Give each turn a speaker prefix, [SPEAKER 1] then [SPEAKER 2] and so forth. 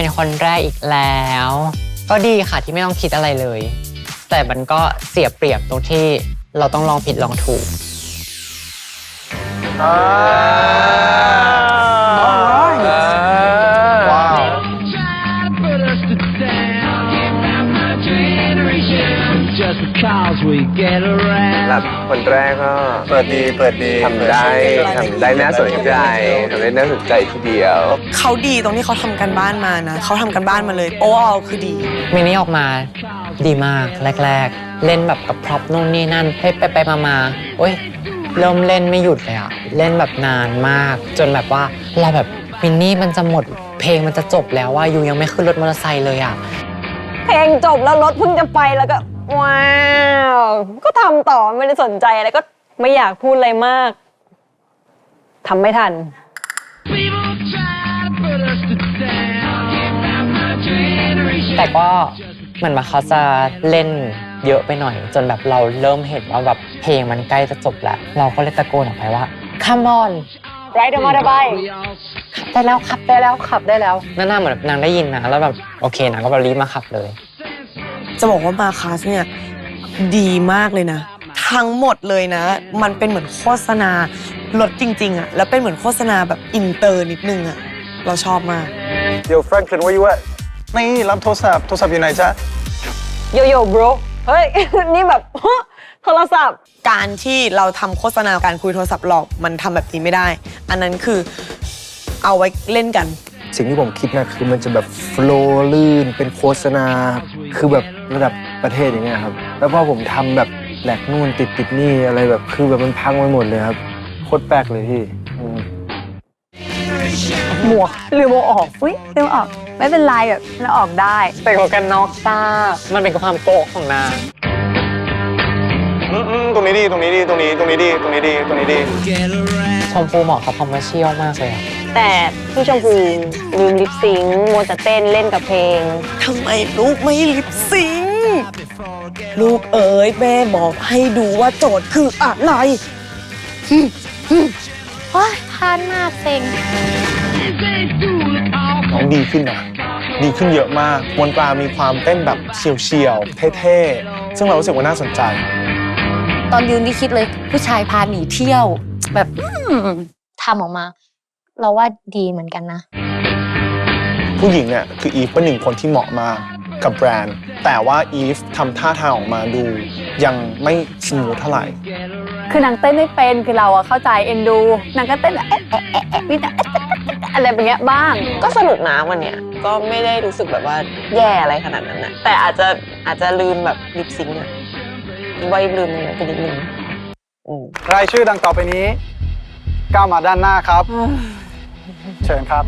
[SPEAKER 1] เป็นคนแรกอีกแล้ว ก็ดีค่ะที่ไม่ต้องคิดอะไรเลย แต่มันก็เสียเปรียบตรงที่เราต้องลองผิดลองถูก
[SPEAKER 2] Just because we get around.
[SPEAKER 3] แบบคนแรกก็เปิดดีเปิดดีทำได้ทำได้น่าสนใจทำได้น่าสนใจทีเดียว
[SPEAKER 4] เขาดีตรงที่เขาทำกันบ้านมานะ เขาทำกันบ้านมาเลย โอ้อคือดี
[SPEAKER 1] มินี่ออกมาดีมากแรก ๆ เล่นแบบกับพร็อพนู่นนี่นั่นให้ไปไปมามาโอ้ยเริ่มเล่นไม่หยุดเลยอะเล่นแบบนานมาก จนแบบว่าเราแบบมินนี่มันจะหมดเพลงมันจะจบแล้วว่ายูยังไม่ขึ้นรถมอเตอร์ไซค์เลยอะ
[SPEAKER 5] เพลงจบแล้วรถเพิ่งจะไปแล้วก็ ว้าวก็ทำต่อไม่ได้สนใจอะไรก็ไม่อยากพูดอะไรมากทำไม่ทัน
[SPEAKER 2] People try to put us to down. My generation.
[SPEAKER 1] แต่ก็เหมือนมาเขาจะเล่นเยอะไปหน่อย จนแบบเราเริ่มเห็นว่าแบบเพลงมันใกล้จะจบแล้ว เราก็เลยตะโกนออกไปว่า come on ride the motorbike ขับได้แล้วขับได้แล้วขับได้แล้วนั่นน่าเหมือนนางได้ยินนะแล้วแบบโอเคนางก็แบบรีบมาขับเลย
[SPEAKER 4] จะบอกว่ามาคาสเนี่ยดีมากเลยนะ ทั้งหมดเลยนะ มันเป็นเหมือนโฆษณารถจริงๆอะแล้วเป็นเหมือนโฆษณาแบบอินเตอร์นิดนึงอะเราชอบมาก
[SPEAKER 3] เดี๋ยวแฟรงคลินว่าอยู่ว่านี่รับโทรศัพท์โทรศัพท์อยู่ไหนจ๊ะ
[SPEAKER 5] โยโย่ bro เฮ้ย นี่แบบ โทรศัพท์
[SPEAKER 4] การที่เราทำโฆษณาการคุยโทรศัพท์หลอกมันทำแบบนี้ไม่ได้ อันนั้นคือเอาไว้เล่นกัน
[SPEAKER 6] สิ่งที่ผมคิดนะคือมันจะแบบโฟล์ลื่นเป็นโฆษณา คือแบบระดับประเทศอย่างเงี้ยครับ แล้วพอผมทำแบบแหลกนู่นติดติดนี่อะไรแบบคือแบบมันพังไปหมดเลยครับโคตรแปลกเลยพี่อืม
[SPEAKER 5] หมวกลืมเอาออกอุ้ยลืมเอาออก ไม่เป็นไรแบบเราออกได้
[SPEAKER 1] แต่กกันน็อกซ่ามันเป็นความโกะของนาง
[SPEAKER 3] อืมอืมตรงนี้ดีตรงนี้ดีตรงนี้ตรงนี้ดีตรงนี้ดีตรงนี้ดี
[SPEAKER 2] Get around.
[SPEAKER 1] ชมพูเหมาะกับคอมเมอร์เชียลมากเลยอะ
[SPEAKER 5] แต่พี่ชมพูลืมลิปซิงค์มัวแต่เต้นเล่นกับเพลง
[SPEAKER 4] ทำไมลูกไม่ลิปซิงค์ลูกเอ๋ยแม่บอกให้ดูว่าโจทย์คืออะไร
[SPEAKER 7] ว้ายพลาดมากเซ็ง
[SPEAKER 2] They do it all
[SPEAKER 3] น้องดีขึ้นนะ ดีขึ้นเยอะมากมวนปลามีความเต้นแบบเฉียวๆ เท่ๆ ซึ่งเรารู้สึกว่าน่าสนใจ
[SPEAKER 7] ตอนยืนที่คิดเลย ผู้ชายพาหนีเที่ยว แบบอืมทำออกมา เราว่าดีเหมือนกันนะ
[SPEAKER 3] ผู้หญิงเนี่ยคืออีฟเป็นหนึ่งคนที่เหมาะมากกับแบรนด์ แต่ว่าอีฟทำท่าทางออกมาดู ยังไม่สมูทเท่าไหร่
[SPEAKER 5] คือนางเต้นไม่เป็นคือเราอะเข้าใจเอ็นดูนางก็เต้นแบบเอ๊ะเอ๊ะเอ๊ะเอ๊ะมีแต่เอ๊ะเอ๊ะเอ๊ะเอ๊ะอะไรแบบเนี้ยบ้าง
[SPEAKER 4] ก็สนุกนะวันเนี้ยก็ไม่ได้รู้สึกแบบว่าแย่อะไรขนาดนั้นนะแต่อาจจะอาจจะลืมแบบลิปซิงค์อะไว้ลืมไปนิดนึงอืม
[SPEAKER 8] รายชื่อดังต่อไปนี้ก้าวมาด้านหน้าครับ เชิญครับ